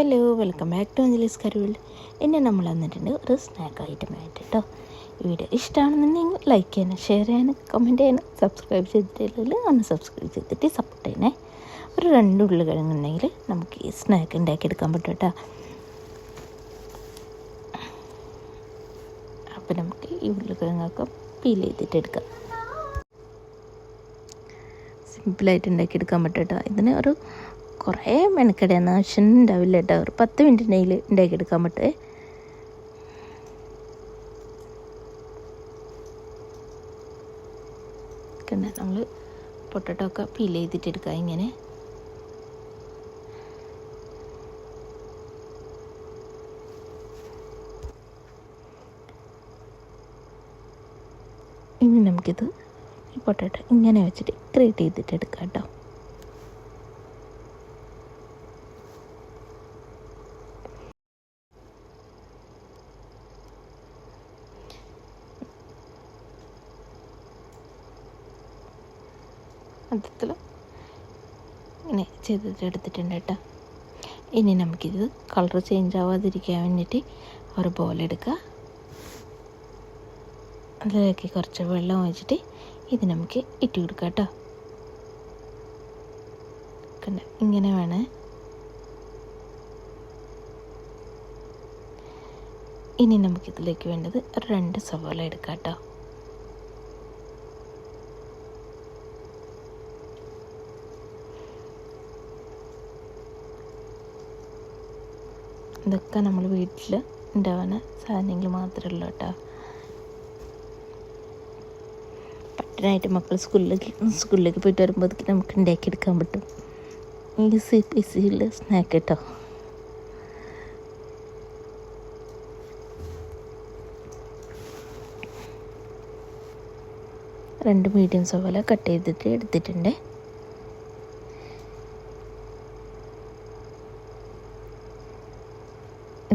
Hello welcome back to Anjali's കരുവിൽ ഇന്ന് നമ്മൾ വന്നിട്ടുണ്ട് ഒരു സ്നാക്ക് ഐറ്റം ആയിട്ട് കേട്ടോ വീഡിയോ ഇഷ്ടമാണെന്നുണ്ടെങ്കിൽ ലൈക്ക് ചെയ്യാനും ഷെയർ ചെയ്യാനും കമന്റ് ചെയ്യാനും സബ്സ്ക്രൈബ് ചെയ്തിട്ടില്ലെങ്കിൽ ഒന്ന് സബ്സ്ക്രൈബ് ചെയ്തിട്ട് സപ്പോർട്ട് ചെയ്യണേ. ഒരു രണ്ട് ഉള്ളി കിഴങ്ങുണ്ടെങ്കിൽ നമുക്ക് ഈ സ്നാക്ക് ഉണ്ടാക്കിയെടുക്കാൻ പറ്റും കേട്ടോ അപ്പോൾ നമുക്ക് ഈ ഉരുളക്കിഴങ്ങൊക്കെ പീൽ ചെയ്തിട്ട് എടുക്കാം. സിമ്പിളായിട്ട് ഉണ്ടാക്കിയെടുക്കാൻ പറ്റും കേട്ടോ ഇതിന് ഒരു കുറേ മെനക്കെടുന്ന ആവശ്യം ഉണ്ടാവില്ല കേട്ടോ ഒരു പത്ത് മിനിറ്റിനെയിൽ ഉണ്ടാക്കിയെടുക്കാൻ പിന്നെ നമ്മൾ പൊട്ടറ്റോ ഒക്കെ പീൽ ചെയ്തിട്ട് എടുക്കുക ഇങ്ങനെ. ഇനി നമുക്കിത് ഈ പൊട്ടറ്റോ ഇങ്ങനെ വെച്ചിട്ട് ക്രീറ്റ് ചെയ്തിട്ട് എടുക്കാം കേട്ടോ. മൊത്തത്തിൽ ഇങ്ങനെ ചെയ്തിട്ട് എടുത്തിട്ടുണ്ട് കേട്ടോ. ഇനി നമുക്കിത് കളർ ചേഞ്ച് ആവാതിരിക്കാൻ വേണ്ടിയിട്ട് ഒരു ബോലെടുക്കുക അതിലേക്ക് കുറച്ച് വെള്ളം ഒഴിച്ചിട്ട് ഇത് നമുക്ക് ഇട്ട് കൊടുക്കാം കേട്ടോ. കണ്ട? ഇങ്ങനെ വേണേ. ഇനി നമുക്കിതിലേക്ക് വേണ്ടത് രണ്ട് സവാള എടുക്കാം കേട്ടോ. ഇതൊക്കെ നമ്മൾ വീട്ടിൽ ഉണ്ടാവുന്ന സാധനങ്ങൾ മാത്രമേ ഉള്ളൂ കേട്ടോ. പട്ടനായിട്ട് മക്കൾ സ്കൂളിലേക്ക് സ്കൂളിലേക്ക് പോയിട്ട് വരുമ്പോഴത്തേക്ക് നമുക്ക് ഉണ്ടാക്കിയെടുക്കാൻ പറ്റും. ഈസി പീസിയുള്ള സ്നാക്ക് കേട്ടോ രണ്ട് മീഡിയം സവാല കട്ട് ചെയ്തിട്ട് എടുത്തിട്ടുണ്ട്.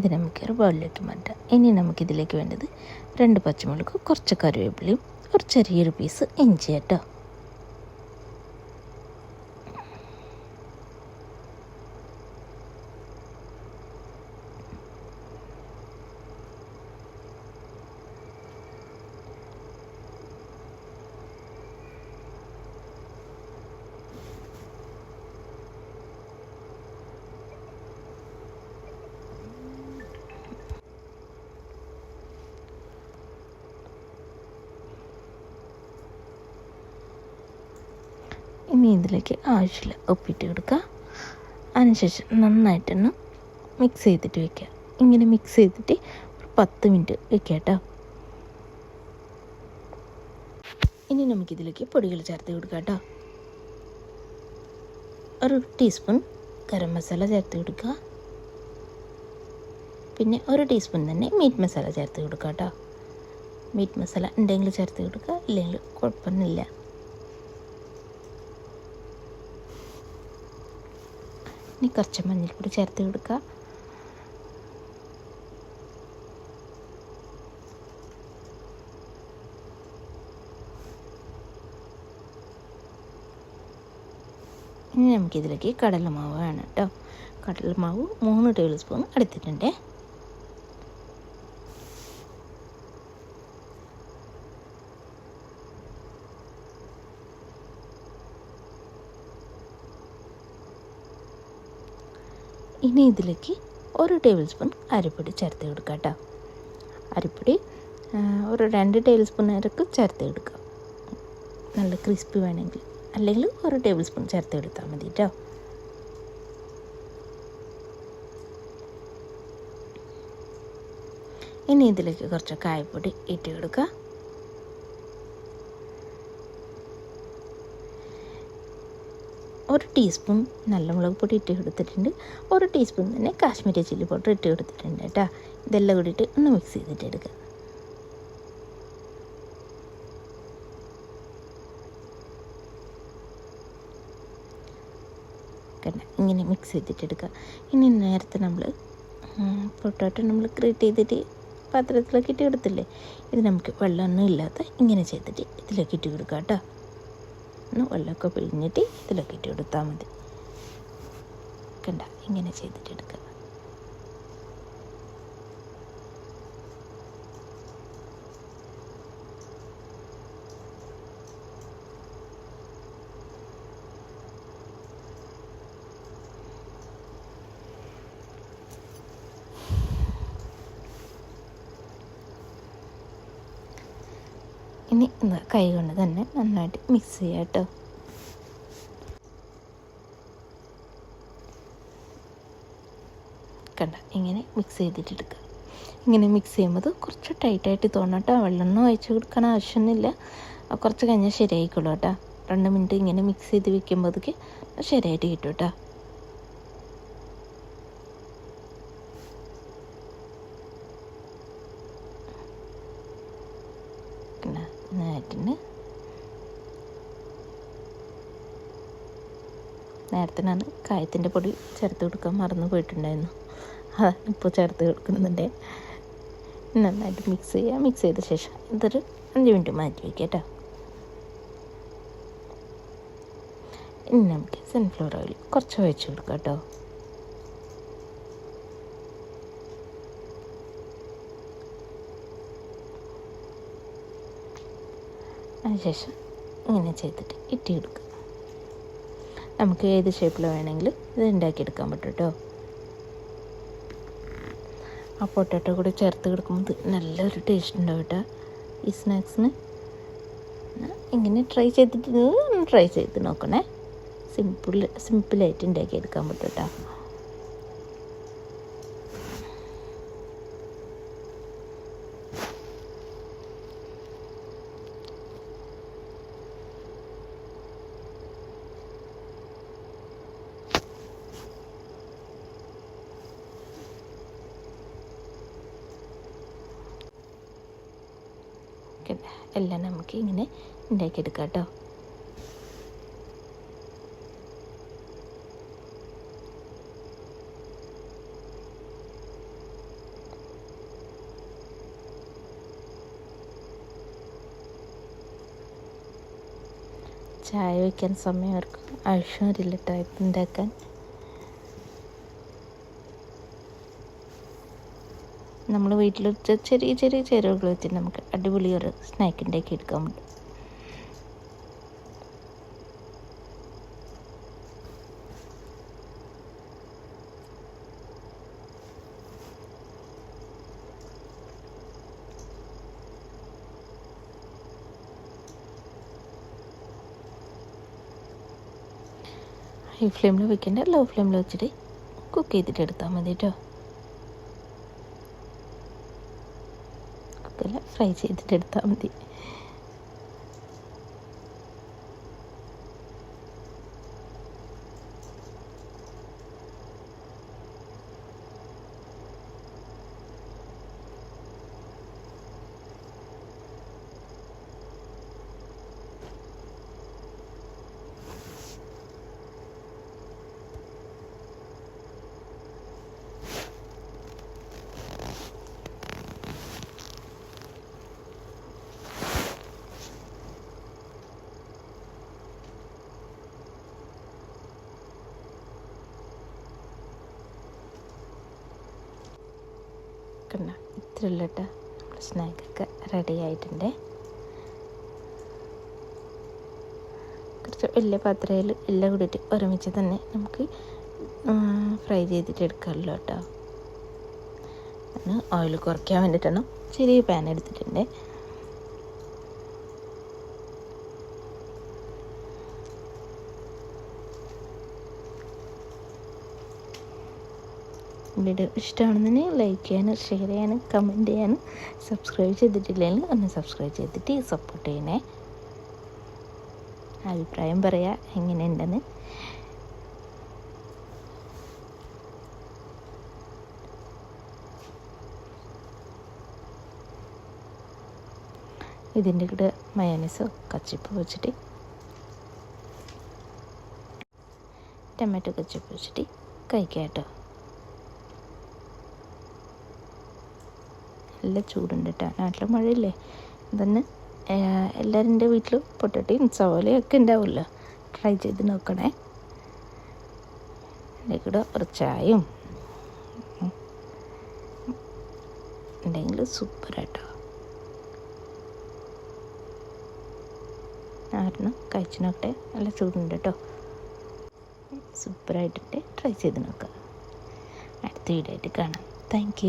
ഇത് നമുക്ക് ഒരു ബൗളിലേക്ക് മാറ്റാം. ഇനി നമുക്കിതിലേക്ക് വേണ്ടത് രണ്ട് പച്ചമുളക് കുറച്ച് കറിവേപ്പിലയും ഒരു ചെറിയൊരു പീസ് ഇഞ്ചി കേട്ടോ ഇനി ഇതിലേക്ക് ആവശ്യമില്ല ഉപ്പിട്ട് കൊടുക്കുക. അതിനുശേഷം നന്നായിട്ടൊന്ന് മിക്സ് ചെയ്തിട്ട് വെക്കുക. ഇങ്ങനെ മിക്സ് ചെയ്തിട്ട് ഒരു പത്ത് മിനിറ്റ് വെക്കുക കേട്ടോ. ഇനി നമുക്കിതിലേക്ക് പൊടികൾ ചേർത്ത് കൊടുക്കാം കേട്ടോ. ഒരു ടീസ്പൂൺ ഗരം മസാല ചേർത്ത് കൊടുക്കുക. പിന്നെ ഒരു ടീസ്പൂൺ തന്നെ മീറ്റ് മസാല ചേർത്ത് കൊടുക്കുക കേട്ടോ. മീറ്റ് മസാല ഉണ്ടെങ്കിൽ ചേർത്ത് കൊടുക്കുക. ഇല്ലെങ്കിൽ കുഴപ്പമൊന്നുമില്ല. ഇനി കുറച്ച് മഞ്ഞൾപ്പൊടി ചേർത്ത് കൊടുക്കുക. ഇനി നമുക്കിതിലേക്ക് കടലമാവ് വേണം കേട്ടോ. കടലമാവ് മൂന്ന് ടേബിൾ സ്പൂൺ എടുത്തിട്ടുണ്ട്. ഇനി ഇതിലേക്ക് ഒരു ടേബിൾ സ്പൂൺ അരിപ്പൊടി ചേർത്ത് കൊടുക്കുക കേട്ടോ. അരിപ്പൊടി ഒരു രണ്ട് ടേബിൾ സ്പൂൺ നേരക്ക് ചേർത്ത് കൊടുക്കുക നല്ല ക്രിസ്പി വേണമെങ്കിൽ. അല്ലെങ്കിൽ ഒരു ടേബിൾ സ്പൂൺ ചേർത്ത് കൊടുത്താൽ മതി കേട്ടോ. ഇനി ഇതിലേക്ക് കുറച്ച് കായപ്പൊടി ഇട്ട് കൊടുക്കുക ഒരു ടീസ്പൂൺ നല്ല മുളക് പൊടി ഇട്ട് കൊടുത്തിട്ടുണ്ട്. ഒരു ടീസ്പൂൺ തന്നെ കാശ്മീരി ചില്ലി പൗഡർ ഇട്ട് കൊടുത്തിട്ടുണ്ട് കേട്ടോ. ഇതെല്ലാം കൂടിയിട്ട് ഒന്ന് മിക്സ് ചെയ്തിട്ട് എടുക്കുക ഇങ്ങനെ മിക്സ് ചെയ്തിട്ട് എടുക്കുക. ഇനി നേരത്തെ നമ്മൾ പൊട്ടോട്ടോ നമ്മൾ ക്രീറ്റ് ചെയ്തിട്ട് പാത്രത്തിലേക്ക് ഇട്ട് കൊടുത്തില്ലേ? ഇത് നമുക്ക് വെള്ളമൊന്നും ഇല്ലാത്ത ഇങ്ങനെ ചെയ്തിട്ട് ഇതിലേക്ക് ഇട്ട് കൊടുക്കാം കേട്ടോ. ഒന്ന് വെള്ളമൊക്കെ പിഴിഞ്ഞിട്ട് ഇതിലൊക്കെ ഇട്ട് കൊടുത്താൽ മതി. കണ്ട ഇങ്ങനെ ചെയ്തിട്ട് ഇനി കൈ കൊണ്ട് തന്നെ നന്നായിട്ട് മിക്സ് ചെയ്യാം കേട്ടോ. കണ്ട? ഇങ്ങനെ മിക്സ് ചെയ്തിട്ടെടുക്കുക. ഇങ്ങനെ മിക്സ് ചെയ്യുമ്പോൾ കുറച്ച് ടൈറ്റായിട്ട് തോന്നണം കേട്ടോ. വെള്ളമൊന്നും ഒഴിച്ച് കൊടുക്കാൻ ആവശ്യമൊന്നുമില്ല. കുറച്ച് കഴിഞ്ഞാൽ ശരിയായിക്കോളൂ കേട്ടോ. രണ്ട് മിനിറ്റ് ഇങ്ങനെ മിക്സ് ചെയ്ത് വെക്കുമ്പോഴത്തേക്ക് ശരിയായിട്ട് കിട്ടും കേട്ടോ. നന്നായിട്ടുണ്ട് നേരത്തെ ഞാൻ കായത്തിന്റെ പൊടി ചേർത്ത് കൊടുക്കാൻ മറന്നു പോയിട്ടുണ്ടായിരുന്നു. അതാണ് ഇപ്പോൾ ചേർത്ത് കൊടുക്കുന്നുണ്ട് നന്നായിട്ട് മിക്സ് ചെയ്യുക മിക്സ് ചെയ്ത ശേഷം ഇതൊരു അഞ്ച് മിനിറ്റ് മാറ്റി വയ്ക്കുക കേട്ടോ. ഇനി നമുക്ക് സൺഫ്ലവർ ഓയിൽ കുറച്ച് ഒഴിച്ച് കൊടുക്കാം കേട്ടോ. അതിനുശേഷം ഇങ്ങനെ ചെയ്തിട്ട് ഇട്ടി എടുക്കുക നമുക്ക് ഏത് ഷേപ്പിൽ വേണമെങ്കിലും ഇത് ഉണ്ടാക്കിയെടുക്കാൻ പറ്റും കേട്ടോ. ആ പൊട്ടാറ്റോ കൂടി ചേർത്ത് കിടക്കുമ്പോൾ നല്ലൊരു ടേസ്റ്റ് ഉണ്ടാവും കേട്ടോ. ഈ സ്നാക്സിന് ഇങ്ങനെ ട്രൈ ചെയ്തിട്ട് ട്രൈ ചെയ്ത് നോക്കണേ. സിമ്പിൾ സിമ്പിളായിട്ട് ഉണ്ടാക്കിയെടുക്കാൻ പറ്റും കേട്ടോ. എല്ലാം നമുക്ക് ഇങ്ങനെ ഉണ്ടാക്കിയെടുക്കാം കേട്ടോ ചായ വയ്ക്കാൻ സമയമായിരിക്കും ആവശ്യം വരില്ല ടൈപ്പ് ഉണ്ടാക്കാൻ. നമ്മൾ വീട്ടിൽ ചെറിയ ചെറിയ ചേരുവകൾ വെച്ചിട്ട് നമുക്ക് അടിപൊളി ഒരു സ്നാക്ക് ഉണ്ടാക്കി എടുക്കാൻ പറ്റും. ഹൈ ഫ്ലെയിമിൽ വെക്കേണ്ട ലോ ഫ്ലെയിമിൽ വെച്ചിട്ട് കുക്ക് ചെയ്തിട്ട് എടുത്താൽ മതി കേട്ടോ കുക്കറിൽ ഫ്രൈ ചെയ്തിട്ടെടുത്താൽ മതി. കണ്ട ഇത്രയുള്ള സ്നാക്ക് സ്നാക്കൊക്കെ റെഡി ആയിട്ടുണ്ട്. കുറച്ച് വലിയ പാത്രയിൽ എല്ലാം കൂടിയിട്ട് ഒരുമിച്ച് തന്നെ നമുക്ക് ഫ്രൈ ചെയ്തിട്ട് എടുക്കാമല്ലോ കേട്ടോ. ഓയിൽ കുറയ്ക്കാൻ വേണ്ടിയിട്ടാണ്. ചെറിയ പാൻ എടുത്തിട്ടുണ്ട്. വീഡിയോ ഇഷ്ടമാണെന്നുണ്ടെങ്കിൽ ലൈക്ക് ചെയ്യാനും ഷെയർ ചെയ്യാനും കമന്റ് ചെയ്യാനും സബ്സ്ക്രൈബ് ചെയ്തിട്ടില്ലെങ്കിൽ ഒന്ന് സബ്സ്ക്രൈബ് ചെയ്തിട്ട് സപ്പോർട്ട് ചെയ്യണേ. അഭിപ്രായം പറയാം എങ്ങനെയുണ്ടെന്ന്. ഇതിന്റെ കൂടെ മയോനൈസോ കച്ചിപ്പ് വെച്ചിട്ട് ടൊമാറ്റോ കച്ചിപ്പ് വെച്ചിട്ട് കഴിക്കാം കേട്ടോ. നല്ല ചൂടുണ്ട് കേട്ടോ നാട്ടിൽ മഴയില്ലേ? അതന്നെ എല്ലാവരുടെ വീട്ടിലും പൊട്ടട്ടയും സവോലയും ഒക്കെ ഉണ്ടാവുമല്ലോ? ട്രൈ ചെയ്ത് നോക്കണേ. എന്റെ കൂടെ ഒരു ചായയും. ഉണ്ടെങ്കിൽ സൂപ്പറായിട്ടോ ആരണം കഴിച്ചു നോക്കട്ടെ നല്ല ചൂടുണ്ട് കേട്ടോ സൂപ്പറായിട്ടിട്ട് ട്രൈ ചെയ്ത് നോക്കാം. അടുത്ത വീഡിയോ ആയിട്ട് കാണാം. താങ്ക്